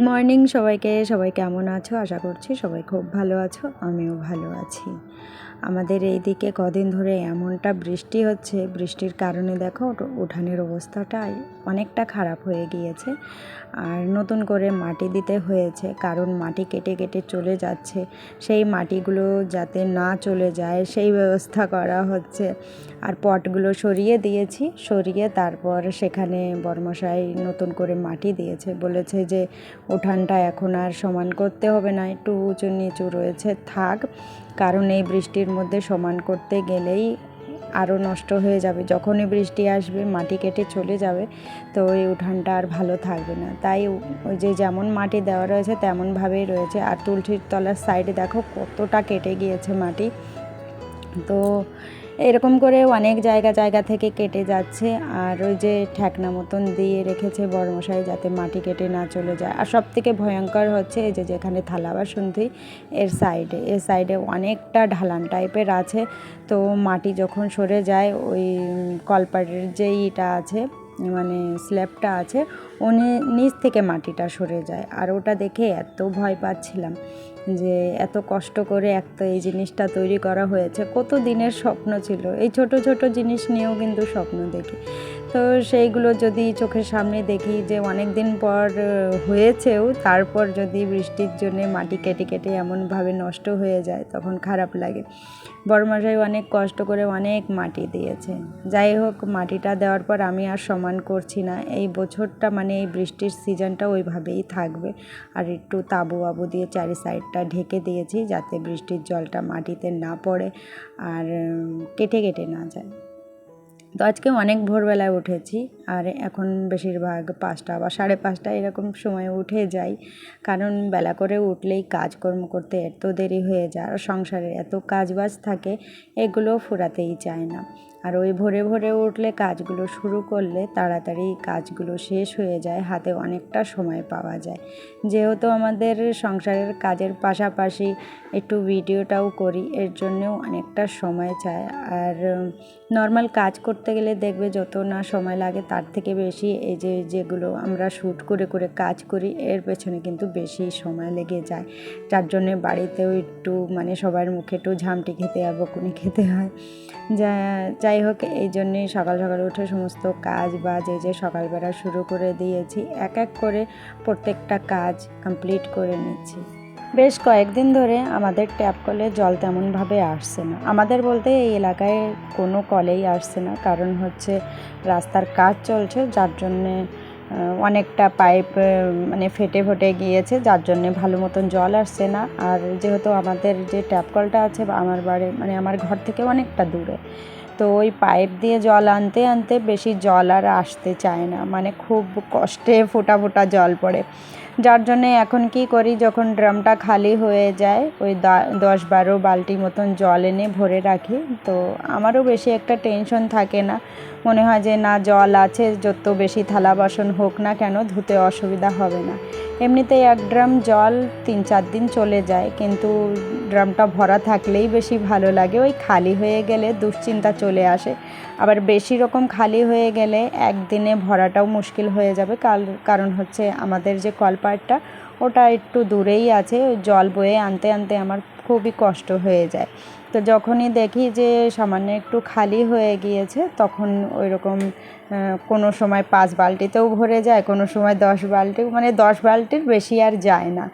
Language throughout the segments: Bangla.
মর্নিং সবাইকে। সবাই কেমন আছো? আশা করছি সবাই খুব ভালো আছো। আমিও ভালো আছি। আমাদের এইদিকে কদিন ধরে এমনটা বৃষ্টি হচ্ছে। বৃষ্টির কারণে দেখো উঠানের অবস্থাটা অনেকটা খারাপ হয়ে গিয়েছে। আর নতুন করে মাটি দিতে হয়েছে, কারণ মাটি কেটে কেটে চলে যাচ্ছে। সেই মাটিগুলো যাতে না চলে যায়, সেই ব্যবস্থা করা হচ্ছে। আর পটগুলো সরিয়ে দিয়েছি, সরিয়ে তারপর সেখানে বর্মশাই নতুন করে মাটি দিয়েছে। বলেছে যে উঠানটা এখন আর সমান করতে হবে না, একটু উঁচু নিচু রয়েছে, থাক। কারণ এই বৃষ্টির মধ্যে সমান করতে গেলেই আরও নষ্ট হয়ে যাবে। যখনই বৃষ্টি আসবে, মাটি কেটে চলে যাবে, তো ওই উঠানটা আর ভালো থাকবে না। তাই ওই যে যেমন মাটি দেওয়া রয়েছে, তেমনভাবেই রয়েছে। আর তুলসীর তলার সাইডে দেখো কতটা কেটে গিয়েছে মাটি। তো এরকম করে অনেক জায়গা জায়গা থেকে কেটে যাচ্ছে। আর ওই যে ঠেকনা মতন দিয়ে রেখেছে বড়মশাই যাতে মাটি কেটে না চলে যায়। আর সব থেকে ভয়ঙ্কর হচ্ছে এই যে যেখানে থালা বাসন ধুই, এর সাইডে এর সাইডে অনেকটা ঢালান টাইপের আছে। তো মাটি যখন সরে যায়, ওই কলপাটের যে ইটা আছে মানে স্ল্যাবটা আছে উনি নিচ থেকে মাটিটা সরে যায়। আর ওটা দেখে এত ভয় পাচ্ছিলাম যে এত কষ্ট করে একটা এই জিনিসটা তৈরি করা হয়েছে। কত দিনের স্বপ্ন ছিল। এই ছোট ছোট জিনিস নিয়েও কিন্তু স্বপ্ন দেখি। তো সেইগুলো যদি চোখের সামনে দেখি যে অনেক দিন পর হয়েছেও, তারপর যদি বৃষ্টির জন্য মাটি কেটে কেটে এমনভাবে নষ্ট হয়ে যায়, তখন খারাপ লাগে। বড়মশাই অনেক কষ্ট করে অনেক মাটি দিয়েছে যাই হোক, মাটিটা দেওয়ার পর আমি আর সমান করছি না। এই বছরটা মানে এই বৃষ্টির সিজনটা ওইভাবেই থাকবে। আর একটু তাবু আবু দিয়ে চারি সাইডটা ঢেকে দিয়েছি যাতে বৃষ্টির জলটা মাটিতে না পড়ে আর কেটে কেটে না যায়। তো আজকে অনেক ভোরবেলায় উঠেছি আর এখন বেশিরভাগ পাঁচটা বা সাড়ে পাঁচটা এরকম সময়ে উঠে যাই। কারণ বেলা করে উঠলেই কাজকর্ম করতে এত দেরি হয়ে যায় আর সংসারে এত কাজবাজ থাকে, এগুলো ফুরাতেই চায় না। আর ওই ভোরে ভোরে উঠলে কাজগুলো শুরু করলে তাড়াতাড়ি কাজগুলো শেষ হয়ে যায়, হাতে অনেকটা সময় পাওয়া যায়। যেহেতু আমাদের সংসারের কাজের পাশাপাশি একটু ভিডিওটাও করি, এর জন্যেও অনেকটা সময় চায় আর নর্মাল কাজ করতে গেলে দেখবে যত না সময় লাগে তার থেকে বেশি এই যে, যেগুলো আমরা শ্যুট করে করে কাজ করি, এর পেছনে কিন্তু বেশি সময় লেগে যায়। যার জন্যে বাড়িতেও একটু মানে সবার মুখে একটু ঝামটি খেতে হয়, বকুনি খেতে হয়। যা, যাই হোক, এই জন্যেই সকাল সকাল উঠে সমস্ত কাজ বা যে যে সকালবেলা শুরু করে দিয়েছি, এক এক করে প্রত্যেকটা কাজ কমপ্লিট করে নিচ্ছি। বেশ কয়েকদিন ধরে আমাদের ট্যাপ কলে জল তেমনভাবে আসছে না। আমাদের বলতে এই এলাকায় কোনো কলেই আসছে না, কারণ হচ্ছে রাস্তার কাজ চলছে, যার জন্যে অনেকটা পাইপ মানে ফেটে ফেটে গিয়েছে, যার জন্যে ভালো মতন জল আসছে না। আর যেহেতু আমাদের যে ট্যাপ কলটা আছে আমার বাড়ি মানে আমার ঘর থেকে অনেকটা দূরে, তো ওই পাইপ দিয়ে জল আনতে আনতে বেশি জল আর আসতে চায় না। মানে খুব কষ্টে ফোটা ফোটা জল পড়ে। যার জন্যে এখন কি করি, যখন ড্রামটা খালি হয়ে যায়, ওই দশ বারো বালতি মতন জল এনে ভরে রাখি। তো আমারও বেশি একটা টেনশন থাকে না। মনে হয় যে না, জল আছে, যত বেশি থালা বাসন হোক না কেন, ধুতে অসুবিধা হবে না। এমনিতেই এক ড্রাম জল তিন চার দিন চলে যায়, কিন্তু ড্রামটা ভরা থাকলেই বেশি ভালো লাগে। ওই খালি হয়ে গেলে দুশ্চিন্তা চলে আসে। আবার বেশি রকম খালি হয়ে গেলে একদিনে ভরাটাও মুশকিল হয়ে যাবে। কারণ হচ্ছে আমাদের যে কলপাটটা ওটা একটু দূরেই আছে। জল বয়ে আনতে আনতে আমার খুবই কষ্ট হয়ে যায়। তো যখনই দেখি যে সামান্য একটু খালি হয়ে গিয়েছে, তখন ওই রকম কোনো সময় পাঁচ বালতিতেও ভরে যায়, কোনো সময় দশ বালতি মানে দশ বালতির বেশি আর যায় না।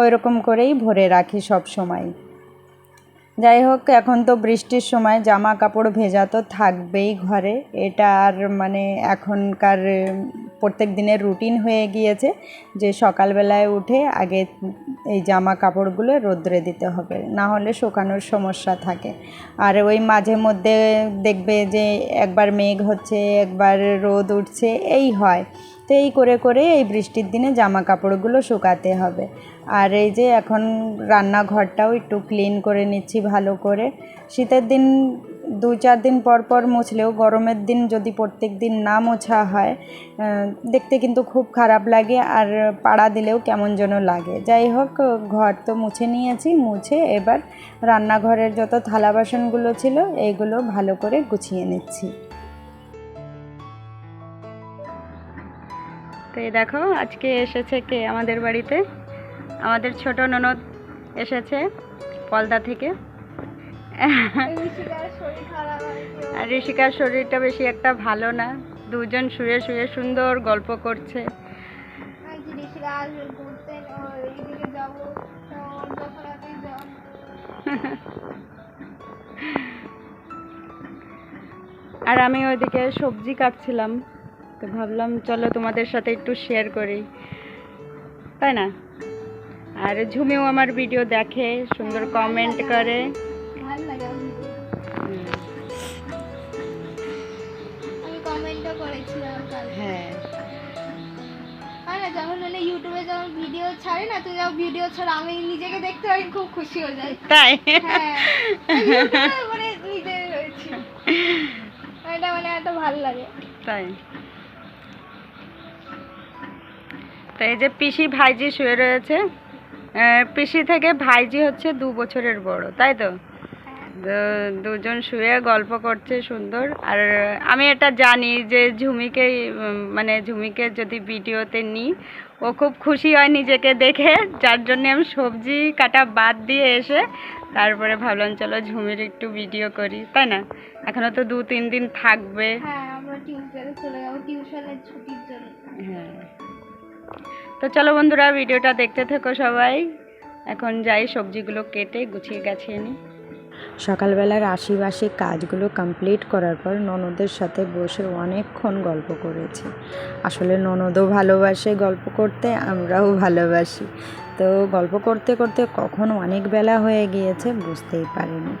ওই রকম করেই ভরে রাখি সব সময়। যাই হোক, এখন তো বৃষ্টির সময় জামা কাপড় ভেজা তো থাকবেই ঘরে। এটা আর মানে এখনকার, প্রত্যেক দিনের রুটিন হয়ে গিয়েছে যে সকালবেলায় উঠে আগে এই জামা কাপড়গুলো রোদ্রে দিতে হবে, না হলে শুকানোর সমস্যা থাকে। আর ওই মাঝে মধ্যে দেখবে যে একবার মেঘ হচ্ছে, একবার রোদ উঠছে, এই হয়। তো এই করে করে এই বৃষ্টির দিনে জামা কাপড়গুলো শুকাতে হবে। আর এই যে এখন রান্নাঘরটাও একটু ক্লিন করে নিচ্ছি ভালো করে। শীতের দিন দু চার দিন পর পর মুছলেও গরমের দিন যদি প্রত্যেক দিন না মোছা হয় দেখতে কিন্তু খুব খারাপ লাগে আর পাড়া দিলেও কেমন যেন লাগে। যাই হোক, ঘর তো মুছে নিয়েছি, মুছে এবার রান্নাঘরের যত থালা বাসনগুলো ছিল এইগুলো ভালো করে গুছিয়ে নিচ্ছি। তো এই দেখো আজকে এসেছে কে আমাদের বাড়িতে? আমাদের ছোট ননদ এসেছে পলদা থেকে। আর ঋষিকার শরীরটা বেশি একটা ভালো না। দুজন শুয়ে শুয়ে সুন্দর গল্প করছে। আর আমি ওইদিকে সবজি কাটছিলাম। তো ভাবলাম চলো তোমাদের সাথে একটু শেয়ার করি। তাই না? আর ঝুমেও আমার ভিডিও দেখে সুন্দর কমেন্ট করে। হ্যাঁ। যখন মানে ইউটিউবে যখন ভিডিও ছাড়ে না তুই যখন ভিডিও ছাড়া আমি নিজেকে দেখতে খুব খুশি হয়ে যাই। তাই? হ্যাঁ। মানে নিজে রয়েছি। এটা মানে এত ভালো লাগে। তাই। তো এই যে পিসি ভাইজি শুয়ে রয়েছে। পিসি থেকে ভাইজি হচ্ছে দু বছরের বড় তাই তো? দুজন শুয়ে গল্প করছে সুন্দর। আর আমি এটা জানি যে ঝুমিকে মানে ঝুমিকে যদি ভিডিওতে নিই ও খুব খুশি হয় নিজেকে দেখে। যার জন্য আমি সবজি কাটা বাদ দিয়ে এসে তারপরে ভাবলাম চলো ঝুমির একটু ভিডিও করি। তাই না? এখনও তো দু তিন দিন থাকবে। হ্যাঁ আমরা টিউশনে চলে যাব টিউশনের ছুটির জন্য। হ্যাঁ। তো চলো বন্ধুরা, ভিডিওটা দেখতে থেকো সবাই। এখন যাই সবজিগুলো কেটে, গুছিয়ে গাছিয়ে নিই সকালবেলার আশিবাসী কাজগুলো কমপ্লিট করার পর ননদের সাথে বসে অনেকক্ষণ গল্প করেছি। আসলে ননদও ভালোবাসে গল্প করতে, আমরাও ভালোবাসি। তো গল্প করতে করতে কখন অনেক বেলা হয়ে গিয়েছে, বুঝতেই পারিনি।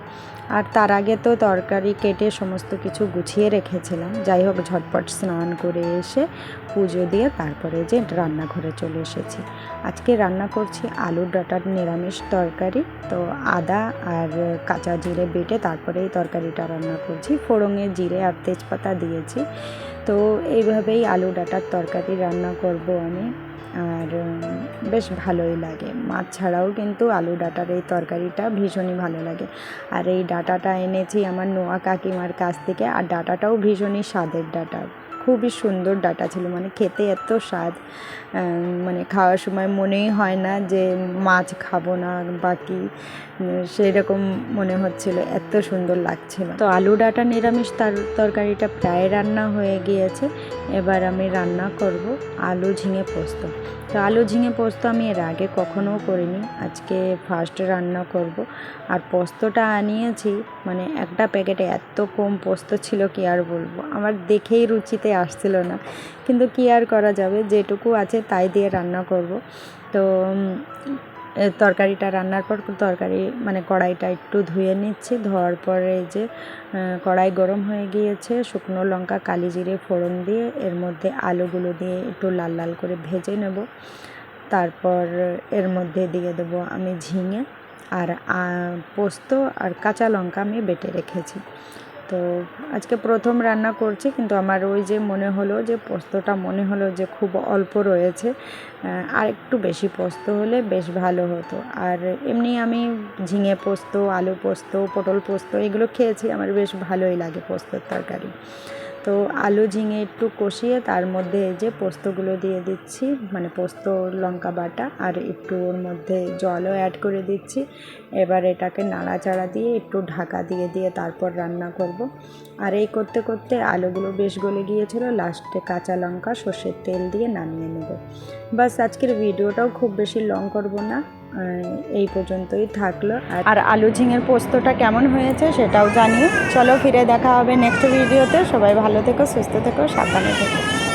আর তার আগে তো তরকারি কেটে সমস্ত কিছু গুছিয়ে রেখেছিলাম। যাই হোক, ঝটপট স্নান করে এসে পুজো দিয়ে তারপরে যে রান্নাঘরে চলে এসেছি। আজকে রান্না করছি আলুর ডাটার নিরামিষ তরকারি। তো আদা আর কাঁচা জিরে বেটে তারপরে এই তরকারিটা রান্না করছি। ফোড়ঙে জিরে আর তেজপাতা দিয়েছি। তো এইভাবেই আলু ডাটার তরকারি রান্না করব আমি। আর বেশ ভালোই লাগে। মাছ ছাড়াও কিন্তু আলু ডাটার এই তরকারিটা ভীষণই ভালো লাগে। আর এই ডাটাটা এনেছি আমার নোয়া কাকিমার কাছ থেকে, আর ডাটাটাও ভীষণই স্বাদের ডাটা। খুবই সুন্দর ডাটা ছিল। মানে খেতে এত স্বাদ। মানে খাওয়ার সময় মনেই হয় না যে মাছ খাব না বাকি। সেই রকম মনে হচ্ছিল। এত সুন্দর লাগছিল তো আলু ডাটা নিরামিষ তার, তরকারিটা প্রায় রান্না হয়ে গিয়েছে। এবার আমি রান্না করব আলু ঝিঙে পোস্ত। তো আলু ঝিঙে পোস্ত আমি এর আগে কখনো করিনি। আজকে ফার্স্ট রান্না করব। আর পোস্তটা আনিয়েছি। মানে একটা প্যাকেটে এত কম পোস্ত ছিল কি আর বলব? আমার দেখেই রুচিতে আসছিল না। কিন্তু কি আর করা যাবে? যেটুকু আছে তাই দিয়ে রান্না করব। তো তরকারিটা রান্নার পর তরকারি মানে কড়াইটা একটু ধুয়ে নিচ্ছি। ধোয়ার পরে যে কড়াই গরম হয়ে গিয়েছে, শুকনো লঙ্কা, কালি জিরে, ফোড়ন দিয়ে, এর মধ্যে আলুগুলো দিয়ে একটু লাল লাল করে ভেজে নেব। তারপর এর মধ্যে দিয়ে দেবো আমি ঝিঙে আর পোস্ত আর কাঁচা লঙ্কা আমি বেটে রেখেছি। তো আজকে প্রথম রান্না করছি, কিন্তু আমার ওই যে মনে হলো যে পোস্তটা মনে হলো যে খুব অল্প রয়েছে আর একটু বেশি পোস্ত হলে বেশ ভালো হতো। আর এমনি আমি ঝিঙে পোস্ত, আলু পোস্ত, পটল পোস্ত এগুলো খেয়েছি, আমার বেশ ভালোই লাগে পোস্তর তরকারি। তো আলু ঝিঙে একটু কষিয়ে তার মধ্যে এই যে পোস্তগুলো দিয়ে দিচ্ছি মানে পোস্ত, লঙ্কা বাটা আর একটু ওর মধ্যে জলও অ্যাড করে দিচ্ছি। এবার এটাকে নাড়াচাড়া দিয়ে একটু ঢাকা দিয়ে দিয়ে তারপর রান্না করব। আর এই করতে করতে আলুগুলো বেশ গলে গিয়েছিল লাস্টে কাঁচা লঙ্কা, সর্ষের তেল দিয়ে নামিয়ে নেব। বাস আজকের ভিডিওটাও খুব বেশি লং করব না। এই পর্যন্তই থাকল। আর- আলু ঝিঙের পোস্তটা কেমন হয়েছে সেটাও জানিও। চলো ফিরে দেখা হবে নেক্সট ভিডিওতে সবাই ভালো থেকো, সুস্থ থেকো, সাবধানে থেকো।